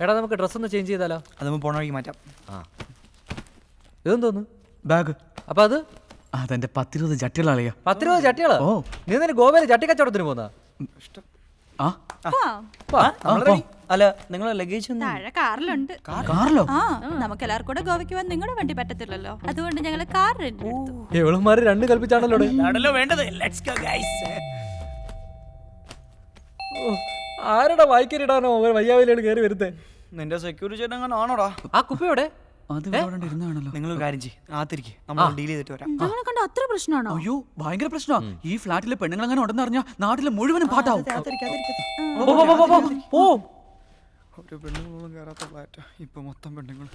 എടാ നമുക്ക് ഡ്രസ്സ് ഒന്ന് ചേഞ്ച് ചെയ്താലോ? അത് നമ്മൾ പോണ വഴിക്ക് മാറ്റാം. ആ. ഇതെന്ന് തോന്നുന്നു ബാഗ്. അപ്പൊ അത്? അതെന്റെ പത്തിരുപത് ചട്ടികളാളിയാ പത്തിരുപത് രൂപ ചട്ടികളോ? ഓ. നീ നിന്നെ ഗോവയിലെ ചട്ടി കച്ചവടത്തിന് പോന്നാ ആ. വാ, നമ്മൾ ready. അല്ല നിങ്ങളെ ലഗേജ് ഒന്നും താഴെ കാറിലുണ്ട്. കാറിലോ? ആ നമുക്ക് എല്ലാവർക്കും കൂടെ ഗോവയ്ക്ക് വന്ന് നിങ്ങളുടെ വണ്ടി പറ്റത്തില്ലല്ലോ. അതുകൊണ്ട് ഞങ്ങൾ കാർ റെന്റ് എടുത്തു. ഇവളുമാര് രണ്ട് കൽപ്പിച്ചാണല്ലോ ഇവിടെ. ആണല്ലോ വേണ്ടത്. ലെറ്റ്സ് ഗോ ഗൈസ് ഓ, ആരുടെ വായിക്കരിടാനോ വയ്യാവിലാണ് കയറി വരുത്തേ നിന്റെ സെക്യൂരിറ്റി ചേട്ടൻ അങ്ങനെ ആണോടാ? ആ കുപ്പി എവിടെ? അത് ഇവിടെ ഇരുന്നാണല്ലോ. നിങ്ങൾ കാര്യം ചെയ്യ്. ആത്തിരിക്കെ നമ്മൾ ഡീൽ ചെയ്തിട്ട് വരാം. ഞങ്ങളെ കണ്ട അത്ര പ്രശ്നമാണോ അയ്യോ ഭയങ്കര ഈ ഫ്ലാറ്റിലെ പെണ്ണുങ്ങൾ അങ്ങനെ ഉണ്ടെന്ന് അറിഞ്ഞാ നാട്ടിലെ മുഴുവനും പാട്ടാവും. ഓ, ഓ, ഓ, ഓ, ഓ, ഓ ഒരു പെണ്ണുങ്ങളും കയറാത്ത ഫ്ലാറ്റ് ഇപ്പൊ മൊത്തം പെണ്ണുങ്ങൾ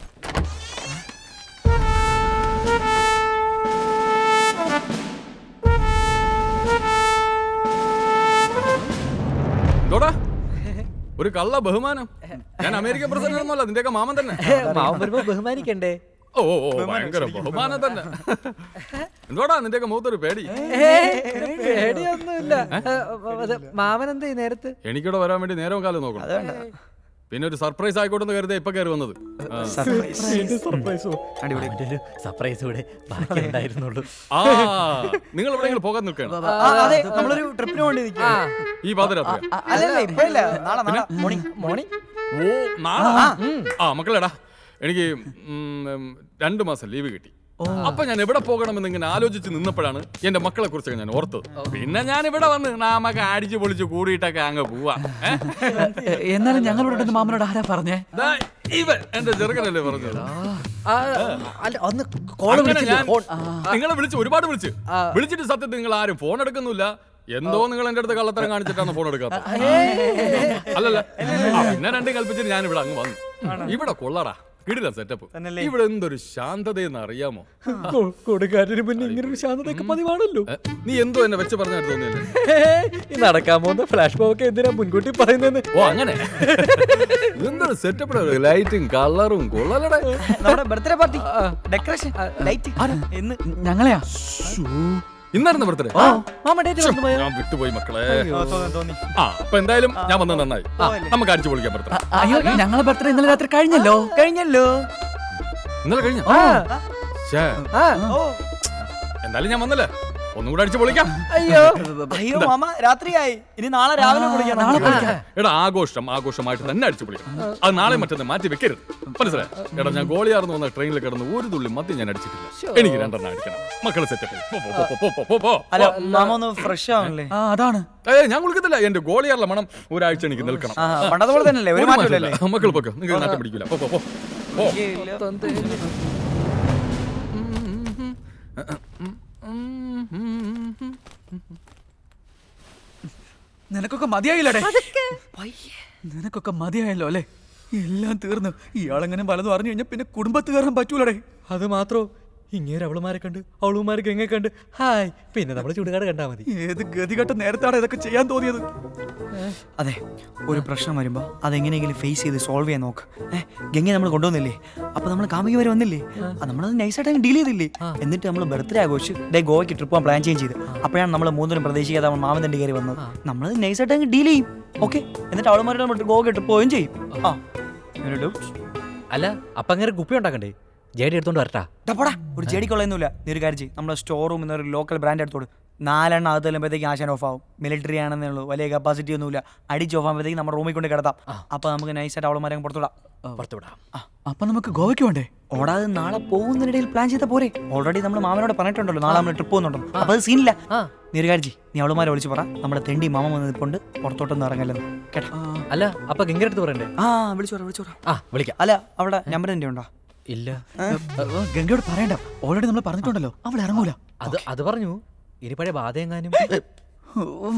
ഒരു കള്ള ബഹുമാനം. ഞാൻ അമേരിക്കൻ പ്രസിഡന്റ് ഒന്നുമല്ല നിന്റെയൊക്കെ മാമൻ തന്നെ. മാവൻ വരുമ്പോ ബഹുമാനിക്കണ്ടേ? ഓ ഓ, ഓ ഭയങ്കര ബഹുമാനം തന്നെ. എന്തോടാ നിന്റെയൊക്കെ മുഖത്തൊരു പേടി? പേടിയൊന്നുമില്ല. മാമൻ എന്താ ഈ നേരത്ത്? എനിക്കിവിടെ വരാൻ വേണ്ടി നേരവും കാലം നോക്കണം. പിന്നെ ഒരു സർപ്രൈസ് ആയിക്കോട്ടെ എന്ന് കരുതി ഇപ്പൊ കയറി വന്നത്. സർപ്രൈസ് ഇവിടെ ബാക്കി ഉണ്ടായിരുന്നുള്ളൂ. ആ നിങ്ങൾ എവിടെയെങ്കിലും പോകാൻ നിൽക്കണം അതെ നമ്മളൊരു ട്രിപ്പിന് വേണ്ടി ഈ മോർണിംഗ് ഓ നാളെ? ആ മക്കളെടാ എനിക്ക് ഉം, ഉം, രണ്ട് മാസം ലീവ് കിട്ടി. അപ്പൊ ഞാൻ എവിടെ പോകണമെന്ന് ഇങ്ങനെ ആലോചിച്ച് നിന്നപ്പോഴാണ് എന്റെ മക്കളെ കുറിച്ചൊക്കെ ഞാൻ ഓർത്തത്. പിന്നെ ഞാൻ ഇവിടെ വന്ന് നാമൊക്കെ അടിച്ചു പൊളിച്ച് കൂടിയിട്ടൊക്കെ അങ്ങ് പോവാ? എന്നാലും ഞങ്ങളോട് മാമനോട് ആരാ പറഞ്ഞേ? ഇവൻ എന്റെ ചെറുക്കനല്ലേ പറഞ്ഞു നിങ്ങളെ വിളിച്ച് ഒരുപാട് വിളിച്ചു. വിളിച്ചിട്ട് സത്യത്തിൽ നിങ്ങൾ ആരും ഫോൺ എടുക്കുന്നില്ല. എന്തോ നിങ്ങൾ എന്റെ അടുത്ത് കള്ളത്തരം കാണിച്ചിട്ടാണ് ഫോൺ എടുക്കാത്തത്? അല്ലല്ല. പിന്നെ രണ്ടും കൽപ്പിച്ചിട്ട് ഞാൻ ഇവിടെ അങ്ങ് വന്നു. ഇവിടെ കൊള്ളടാ കിടില സെറ്റപ്പ് ഇവിടെ എന്തൊരു ശാന്തതയെന്ന് അറിയാമോ? കൊടുക്കാറ്റിന് മുന്നേ ഇങ്ങനെ ഒരു ശാന്തതയൊക്കെ പതിവാണല്ലോ. ഏ, നീ എന്തോ എന്നെ വെച്ച് പറഞ്ഞായിട്ട് തോന്നിയല്ലേ ഈ നടക്കാൻ പോകുന്ന ഫ്ലാഷ് ബാക്ക് എന്തിനാ മുൻകൂട്ടി പറയുന്നതെന്ന്? ഓ അങ്ങനെ. എന്തൊരു സെറ്റപ്പ് ലൈറ്റും കളറും കൊള്ളലടേ. നമ്മുടെ ബർത്ത്ഡേ പാർട്ടി ഡെക്കറേഷൻ ലൈറ്റ് എന്ന്. ഞങ്ങളെയാ. ഇന്നായിരുന്നു ബർത്ത്ഡേ. ഞാൻ വിട്ടുപോയി മക്കളെ. തോന്നി തോന്നി. ആ അപ്പൊ എന്തായാലും ഞാൻ വന്നത് നന്നായി. നമുക്ക് അടിച്ചു പൊളിക്കാൻ ബർത്ത്ഡേ. അയ്യോ ഞങ്ങളെ ബർത്ത്ഡേ ഇന്നലെ രാത്രി കഴിഞ്ഞല്ലോ? കഴിഞ്ഞല്ലോ. ഇന്നലെ കഴിഞ്ഞ? ശ്ശേ, ആ. ഓ. എന്തായാലും ഞാൻ വന്നല്ലേ? ഒന്നും കൂടെ അടിച്ചു പൊളിക്കാം. അയ്യോ. അയ്യോ മാമ രാത്രിയായി. ഇനി നാളെ രാവിലെ പൊളിക്കാം നാളെ വിളിക്കാം. എടാ ആഘോഷം ആഘോഷമായിട്ട് തന്നെ അടിച്ചു പൊളിക്കാം. അത് നാളെ മറ്റൊന്ന് മാറ്റി വെക്കരുത്. മനസ്സിലായി? എടാ ഞാൻ ഗോളിയാർന്ന് വന്ന ട്രെയിനിൽ കിടന്ന് ഒരു തുള്ളി മദ്യം ഞാൻ അടിച്ചിട്ടില്ല. എനിക്ക് രണ്ടെണ്ണം അടിക്കണം. മക്കളെ സെറ്റപ്പ് അല്ല മാമ ഒന്ന് ഫ്രഷ് ആവണല്ലേ? ആ അതാണ്. ഏ ഞാൻ കുളിക്കത്തില്ല എന്റെ ഗോളിയാറിലെ മണം ഒരാഴ്ച എനിക്ക് നിൽക്കണം. ആ പണ്ടത്തെ പോലെ തന്നെയല്ലേ? ഒരു മാറ്റമില്ലല്ലേ? മാറ്റമില്ല. മക്കൾ പൊക്കോ. നിങ്ങൾ നാട്ടം പിടിക്കില്ല പോ പോ പോ പോ. നിനക്കൊക്കെ മതിയായില്ലടേ. നിനക്കൊക്കെ മതിയായല്ലോ അല്ലേ? എല്ലാം തീർന്നു. ഇയാളെങ്ങനെ പലതും അറിഞ്ഞു കഴിഞ്ഞാൽ പിന്നെ കുടുംബത്ത് കയറാൻ പറ്റൂലടേ. അത് മാത്രോ? ഇങ്ങനെ അവളുമാരെ കണ്ട് അവളുമാരെ ഗംഗ കണ്ട്. ഹായ്. പിന്നെ നമ്മൾ ചുടുകാട് കണ്ടാ മതി. ഏത് ഗതികെട്ട നേരത്താണ് ഇതൊക്കെ ചെയ്യാൻ തോന്നിയത്? അതെ ഒരു പ്രശ്നം വരുമ്പോ അതെങ്ങനെയെങ്കിലും ഫേസ് ചെയ്ത് സോൾവ് ചെയ്യാൻ നോക്ക്. ഏഹ് ഗംഗ നമ്മൾ കൊണ്ടുവന്നില്ലേ? അപ്പൊ നമ്മൾ കാമുകി വരെ വന്നില്ലേ? അത് നമ്മളത് നൈസായിട്ട് അങ്ങ് ഡീൽ ചെയ്തില്ലേ? എന്നിട്ട് നമ്മൾ ബർത്ത്ഡേ ആഘോഷിച്ച് ഡേ ഗോവയ്ക്ക് ട്രിപ്പ് പോകാൻ പ്ലാൻ ചെയ്യും ചെയ്ത്. അപ്പോഴാണ് നമ്മൾ മൂന്നിനും പ്രതീക്ഷിക്കാതെ നമ്മൾ മാമൻ തണ്ടി കയറി വന്നത്. നമ്മളത് നൈസായിട്ട് അങ്ങ് ഡീൽ ചെയ്യും. ഓക്കെ എന്നിട്ട് അവളുമാരുടെ നമ്മൾ ഗോവയ്ക്ക് ട്രിപ്പ് പോവുകയും ചെയ്യും. ആ? അല്ല അപ്പൊ അങ്ങനെ കുപ്പി ഉണ്ടാക്കണ്ടേ? ജേഡി എടുത്തോണ്ട് വരട്ടാ. പോടാ, ഒരു ചെടിക്കൊള്ളയൊന്നുമില്ല നീ ഒരു കാര്യം ചെയ്യും. നമ്മുടെ സ്റ്റോർ റൂം എന്നൊരു ലോക്കൽ ബ്രാൻഡ് എടുത്തോട്. നാലെണ്ണം അത് തല്ലുമ്പോഴത്തേക്ക് ആശാൻ ഓഫ് ആവും. മിലിറ്ററി ആണെന്നേ ഉള്ളൂ. വലിയ കപ്പാസിറ്റി ഒന്നുമില്ല. അടിച്ച് ഓഫ് ആകുമ്പോഴത്തേക്ക് നമ്മുടെ റൂമിൽ കൊണ്ട് കിടത്താം. അപ്പൊ നമുക്ക് നൈസായിട്ട് അവളുമാരെ മരം പുറത്തുവിടാം. പുറത്തുവിടാം. അപ്പൊ നമുക്ക് ഗോവയ്ക്ക് വേണ്ടേ ഓടാതെ നാളെ പോകുന്നതിനിടയിൽ പ്ലാൻ ചെയ്താൽ പോരെ. ഓൾറെഡി നമ്മൾ മാമനോട് പറഞ്ഞിട്ടുണ്ടല്ലോ നാളെ നമ്മൾ ട്രിപ്പ് പോകുന്നുണ്ടോ അപ്പൊ അത് സീനില്ല ആ. നീ അവളുമാരെ വിളിച്ച് പറ. നമ്മുടെ തെണ്ടി മാമ വന്ന് നിൽപ്പുണ്ട്. പുറത്തോട്ടൊന്നും ഇറങ്ങല്ലെന്ന്. കേട്ടോ? അല്ല അപ്പൊ ഗംഗരടുത്ത് പറയണ്ടേ? ആ വിളിച്ചോടാ വിളിച്ചോടാ ആ വിളിക്കാം. അല്ല അവിടെ നമ്പർ എന്റെ ഉണ്ടോ? ഇല്ല ഗംഗയോട് പറയണ്ട ഓൾറെഡി നമ്മൾ പറഞ്ഞിട്ടുണ്ടല്ലോ അവൾ ഇറങ്ങൂല അത് അത് പറഞ്ഞു ഇനി പഴയ ബാധയെങ്ങാനും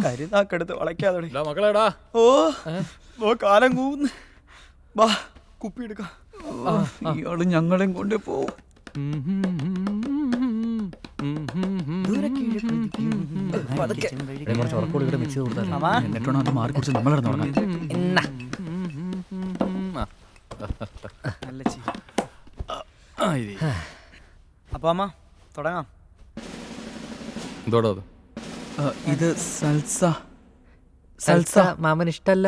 കരുതാക്കെടുത്ത് വളയ്ക്കാതെ മക്കളെടാ ഓ ഓ കാലം കൂന്ന് വാ കുപ്പി എടുക്കാം ഇയാൾ ഞങ്ങളെയും കൊണ്ട് പോവും നല്ല ചീ അപ്പൊ അമ്മ തുടങ്ങാം. അത്? ഇത് സൽസ. സൽസ മാമൻ ഇഷ്ടല്ല?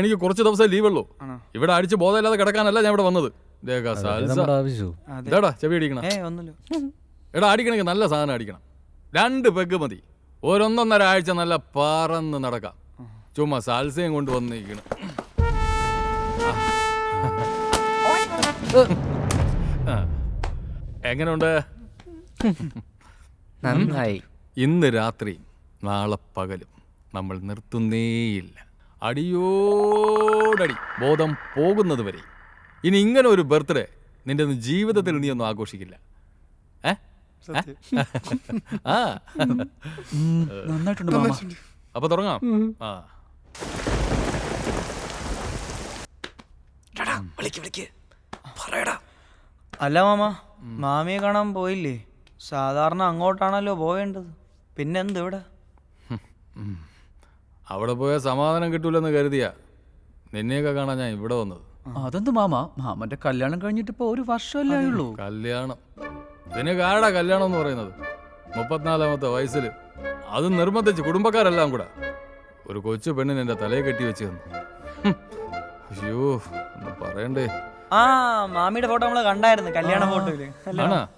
എനിക്ക് കുറച്ച് ദിവസം ലീവ് ഉള്ളൂ? ഇവിടെ അടിച്ച് ബോധമില്ലാതെ കിടക്കാനല്ല ഞാൻ ഇവിടെ വന്നത്. ഇതാടാ ചെവി അടിക്കണം. ഏ ഒന്നുമില്ല. എടാ അടിക്കണമെങ്കിൽ നല്ല സാധനം അടിക്കണം. രണ്ട് പെഗ് മതി. ഒരൊന്നൊന്നര ആഴ്ച നല്ല പറന്ന് നടക്കാം. ചുമ്മാ സാൽസയും കൊണ്ട് വന്നിരിക്കണം. എങ്ങനെയുണ്ട് നന്നായി. ഇന്ന് രാത്രി നാളെ പകലും. നമ്മൾ നിർത്തുന്നേയില്ല. അടിയോടടി ബോധം പോകുന്നത് വരെ. ഇനി ഇങ്ങനെ ഒരു ബർത്ത്ഡേ നിന്റെ ഒന്നും ജീവിതത്തിൽ നീ ഒന്നും ആഘോഷിക്കില്ല. ഏ? തുടങ്ങാം. ആ. നന്നായിട്ടുണ്ട് വിളിക്ക്. പറയടാ. അല്ല മാമ മാമിയെ കാണാൻ പോയില്ലേ? സാധാരണ അങ്ങോട്ടാണല്ലോ പോവേണ്ടത്. പിന്നെന്ത് ഇവിടെ? അവിടെ പോയ സമാധാനം കിട്ടൂലെന്ന് കരുതിയ. നിന്നെയൊക്കെ കാണാൻ ഞാൻ ഇവിടെ വന്നത്. അതെന്ത് മാമ? മാമന്റെ കല്യാണം കഴിഞ്ഞിട്ട് ഇപ്പൊ ഒരു വർഷമല്ലേ കല്യാണം. ഇതിന് കാടാ കല്യാണം എന്ന് പറയുന്നത്. മുപ്പത്തിനാലാമത്തെ വയസ്സിൽ അത് നിർബന്ധിച്ച് കുടുംബക്കാരെല്ലാം കൂടെ. ഒരു കൊച്ചു പെണ്ണിന് എന്റെ തലയെ കെട്ടി വെച്ച് തന്നു. അയ്യോ ഒന്നും പറയണ്ടേ? ആ മാമിയുടെ ഫോട്ടോ നമ്മൾ കണ്ടായിരുന്നു കല്യാണ ഫോട്ടോയിൽ. ആണാ?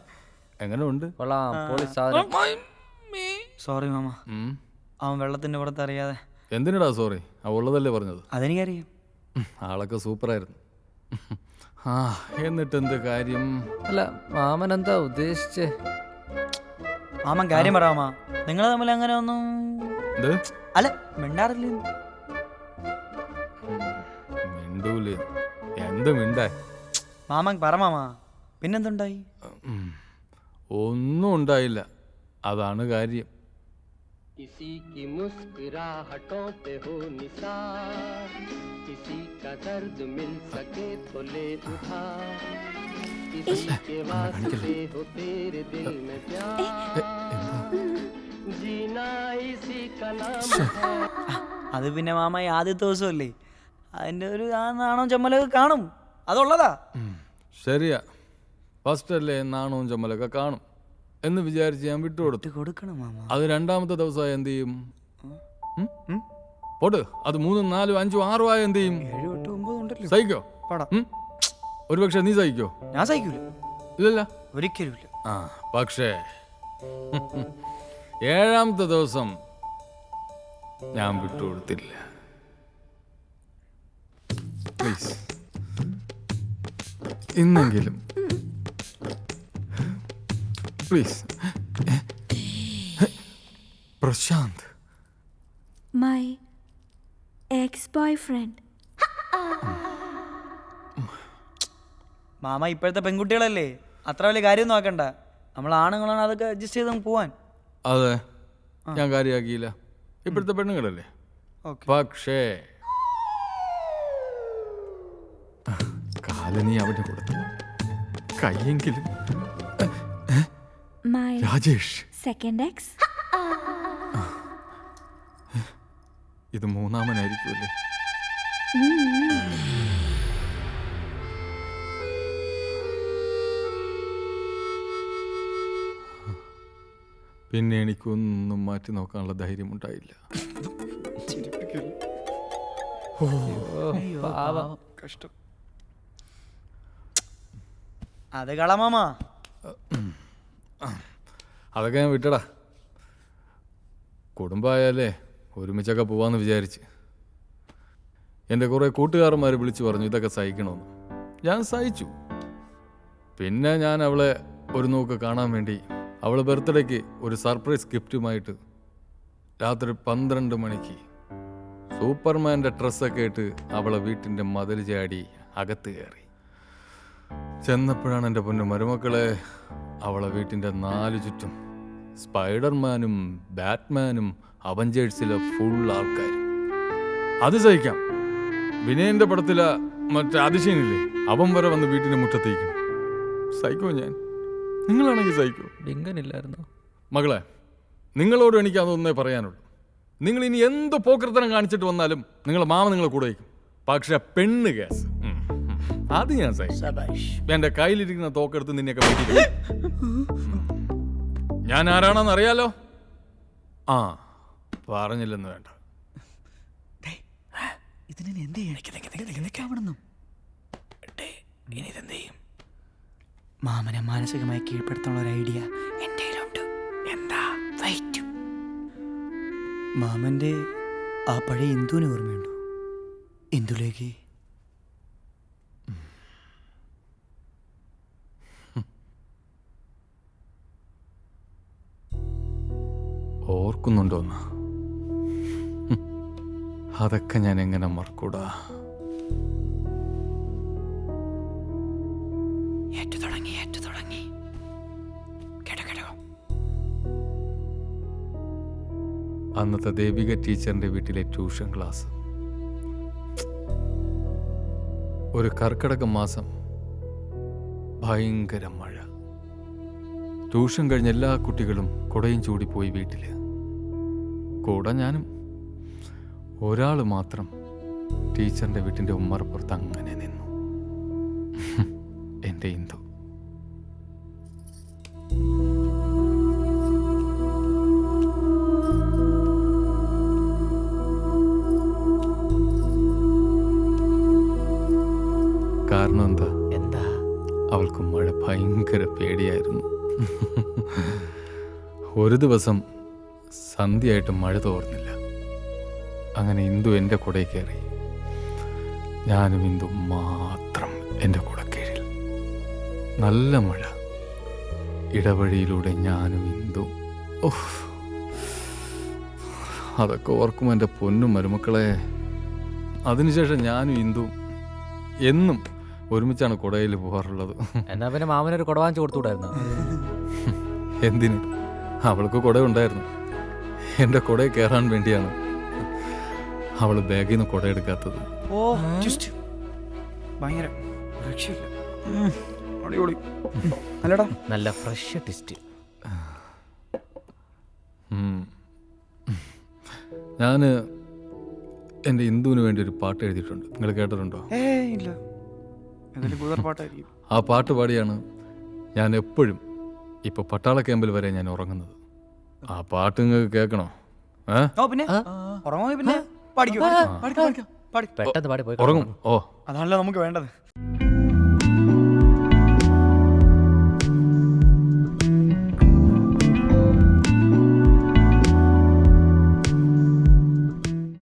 എങ്ങനെ ഉണ്ട് കൊള്ളാം പൊളി സാധനം. സോറി മാമ. ഉം. അവൻ വെള്ളത്തിന്റെ പുറത്ത് അറിയാതെ. എന്തിനടാ സോറി ആ ഉള്ളതല്ലേ പറഞ്ഞത്? അതെനിക്കറിയാം. ഉം, ആളൊക്കെ സൂപ്പറായിരുന്നു. ആ എന്നിട്ട് എന്ത് കാര്യം? അല്ല മാമൻ എന്താ ഉദ്ദേശിച്ചേ? മാമൻ കാര്യം പറയാമാ നിങ്ങൾ തമ്മിൽ അങ്ങനെ ഒന്നും എന്ത്? അല്ല മിണ്ടാറില്ല? മിണ്ടൂലേ എന്ത് മിണ്ടേ മാമൻ പറ മാമാ പിന്നെന്തുണ്ടായി ഉം. ഒന്നും ഉണ്ടായില്ല അതാണ് കാര്യം किसी की मुस्कुराहटों पे हो निसार किसी का दर्द मिल सके तो ले उठा किसी के वास्ते हो तेरे दिल में प्यार जीना इसी का नाम है അത് പിന്നെ മാമ ഈ ആദ്യത്തെ ദിവസമല്ലേ അതിന്റെ ഒരു ആ നാണോ ചമ്മലൊക്കെ കാണും. അതുള്ളതാ. ശരിയാ. ഫസ്റ്റ് അല്ലേ നാണവും ചമ്മലൊക്കെ കാണും എന്ന് വിചാരിച്ച് ഞാൻ വിട്ടുകൊടുത്തു കൊടുക്കണം മാമ. അത് രണ്ടാമത്തെ ദിവസമായി എന്ത് ചെയ്യും? പോട്ട്. അത് മൂന്നും നാലും അഞ്ചും ആറും ആയ എന്ത് ചെയ്യും? ഏഴ് എട്ട് ഒമ്പത് ഉണ്ടല്ലോ. സഹിക്കോ? പടാ. ഉം? ഒരുപക്ഷെ നീ സഹിക്കോ? ഞാൻ സഹിക്കൂല. ഇല്ലല്ല. ഒരിക്കലും ഇല്ല. ആ പക്ഷേ. ഏഴാമത്തെ ദിവസം ഞാൻ വിട്ടുകൊടുത്തില്ല പ്ലീസ് ഇന്നെങ്കിലും. Please Prashanth. My ex boyfriend. മാമ ഇപ്പോഴത്തെ പെൺകുട്ടികളല്ലേ? അത്ര വലിയ കാര്യം നോക്കണ്ട നമ്മൾ ആണുങ്ങളാണ് അതൊക്കെ അഡ്ജസ്റ്റ് ചെയ്ത് നമുക്ക് പോവാൻ. അതെ. ഞാൻ കാര്യമാക്കിയില്ല ഇപ്പോഴത്തെ പെണ്ണുങ്ങളല്ലേ? ഓക്കെ പക്ഷേ കാൽ നീ അവിടെ കൊടുത്തു. കയ്യെങ്കിലും. My രാജേഷ്. സെക്കൻഡ് എക്സ് ഇത് മൂന്നാമനായിരിക്കുമല്ലേ? പിന്നെ എനിക്കൊന്നും മാറ്റി നോക്കാനുള്ള ധൈര്യം ഉണ്ടായില്ല കഷ്ടം. അത് കളമാമാ അതൊക്കെ ഞാൻ വിട്ടടാ. കുടുംബമായാലേ ഒരുമിച്ചൊക്കെ പോവാന്ന് വിചാരിച്ച്. എന്റെ കുറെ കൂട്ടുകാരന്മാർ വിളിച്ചു പറഞ്ഞു ഇതൊക്കെ സഹിക്കണമെന്ന് ഞാൻ സഹിച്ചു. പിന്നെ ഞാൻ അവളെ ഒരു നോക്ക് കാണാൻ വേണ്ടി അവൾ ബർത്ത്ഡേക്ക് ഒരു സർപ്രൈസ് ഗിഫ്റ്റുമായിട്ട് രാത്രി പന്ത്രണ്ട് മണിക്ക് സൂപ്പർമാന്റെ ഡ്രസ്സൊക്കെ ഇട്ട് അവളെ വീട്ടിന്റെ മതിൽ ചാടി അകത്ത് കയറി. ചെന്നപ്പോഴാണ് എന്റെ പൊന്നു മരുമക്കളെ അവളെ വീട്ടിന്റെ നാല് ചുറ്റും സ്പൈഡർമാനും ബാറ്റ്മാനും അവഞ്ചേഴ്സിലെ ഫുൾ ആൾക്കാർ അത് സഹിക്കാം. വിനയന്റെ പടത്തിലെ മറ്റേ അതിശയനില്ലേ? അവൻ വരെ വന്ന് വീട്ടിന്റെ മുറ്റത്തേക്കും. സഹിക്കോ ഞാൻ? നിങ്ങളാണെങ്കിൽ സഹിക്കോ ഡിങ്കനില്ലായിരുന്നോ മകളെ നിങ്ങളോട് എനിക്ക് അതൊന്നേ പറയാനുള്ളൂ. നിങ്ങൾ ഇനി എന്ത് പോക്കൃത്തനം കാണിച്ചിട്ട് വന്നാലും നിങ്ങളെ മാമ നിങ്ങളെ കൂടെ വയ്ക്കും. പക്ഷെ പെണ്ണ് കേസ്. അത് ഞാൻ സഹിക്കും എന്റെ കയ്യിലിരിക്കുന്ന തോക്കെടുത്ത് നിന്നെയൊക്കെ ഞാൻ ആരാണെന്ന് അറിയാലോ? ആ പറഞ്ഞില്ലെന്ന് വേണ്ട. ഇതിനെ എന്ത് ചെയ്യണം? മാമനെ മാനസികമായി കീഴ്പ്പെടുത്താനുള്ള ഒരു ഐഡിയ എന്റെ കയ്യിലുണ്ട്. എന്താ? വൈറ്റ് മാമന്റെ ആ പഴയ ഇന്ദുവിനെ ഓർമ്മയുണ്ടോ? ഇന്ദുലേക്ക് ഓർക്കുന്നുണ്ടോന്ന്. അതൊക്കെ ഞാൻ എങ്ങനെ മറക്കൂടാ അന്നത്തെ ദേവിക ടീച്ചറിന്റെ വീട്ടിലെ ട്യൂഷൻ ക്ലാസ്. ഒരു കർക്കിടക മാസം ഭയങ്കര മഴ. ട്യൂഷൻ കഴിഞ്ഞ എല്ലാ കുട്ടികളും കുടയും ചൂടി പോയി വീട്ടിൽ. കൂടെ ഞാനും. ഒരാൾ മാത്രം ടീച്ചറിന്റെ വീട്ടിന്റെ ഉമ്മറപ്പുറത്ത് അങ്ങനെ നിന്നു. എന്റെ ഇന്ദു. കാരണം എന്താ? എന്താ? അവൾക്ക് മഴ ഭയങ്കര പേടിയായിരുന്നു. ഒരു ദിവസം സന്ധ്യയായിട്ട് മഴ തോർന്നില്ല. അങ്ങനെ ഇന്ദു എന്റെ കൂടെ കയറി. ഞാനും ഇന്ദു മാത്രം എന്റെ കൂടെ കീഴിൽ നല്ല മഴ. ഇടവഴിയിലൂടെ ഞാനും ഇന്ദു. ഓഹ് അതൊക്കെ ഓർക്കുമ്പോൾ എന്റെ പൊന്നും മരുമക്കളെ. അതിനുശേഷം ഞാനും ഇന്ദു എന്നും ഒരുമിച്ചാണ് കുടയിൽ പോകാറുള്ളത്. എന്നാ പിന്നെ മാമനൊരു കുട വാങ്ങിച്ചു കൊടുത്തുകൂടായിരുന്നു എന്തിന്? അവൾക്ക് കുട ഉണ്ടായിരുന്നു. എന്റെ കുട കേറാൻ വേണ്ടിയാണ് അവൾ ബാഗിൽ നിന്ന് കുട എടുക്കാത്തത്. ഓ ജസ്റ്റ് ഭയങ്കര രക്ഷയില്ല. ഉം, അടിപൊളി. അല്ലടാ നല്ല ഫ്രഷ് ടിസ്റ്റ് ഞാൻ എന്റെ ഇന്ദുവിന് വേണ്ടി ഒരു പാട്ട് എഴുതിയിട്ടുണ്ട്. നിങ്ങൾ കേട്ടിട്ടുണ്ടോ? ഇല്ല. ആ പാട്ട് പാടിയാണ് ഞാൻ എപ്പോഴും ഇപ്പോൾ പട്ടാള ക്യാമ്പിൽ വരെ ഞാൻ ഉറങ്ങുന്നത്. ആ പാട്ട് നിങ്ങൾക്ക് കേൾക്കണോ? ഓ പിന്നെ? ഉറങ്ങുമോ പിന്നെ? പാടിക്കോ? പാടി പെട്ടെന്ന് പാടി പോയി ഉറങ്ങും. ഓ. അതാണല്ലോ നമുക്ക് വേണ്ടത്.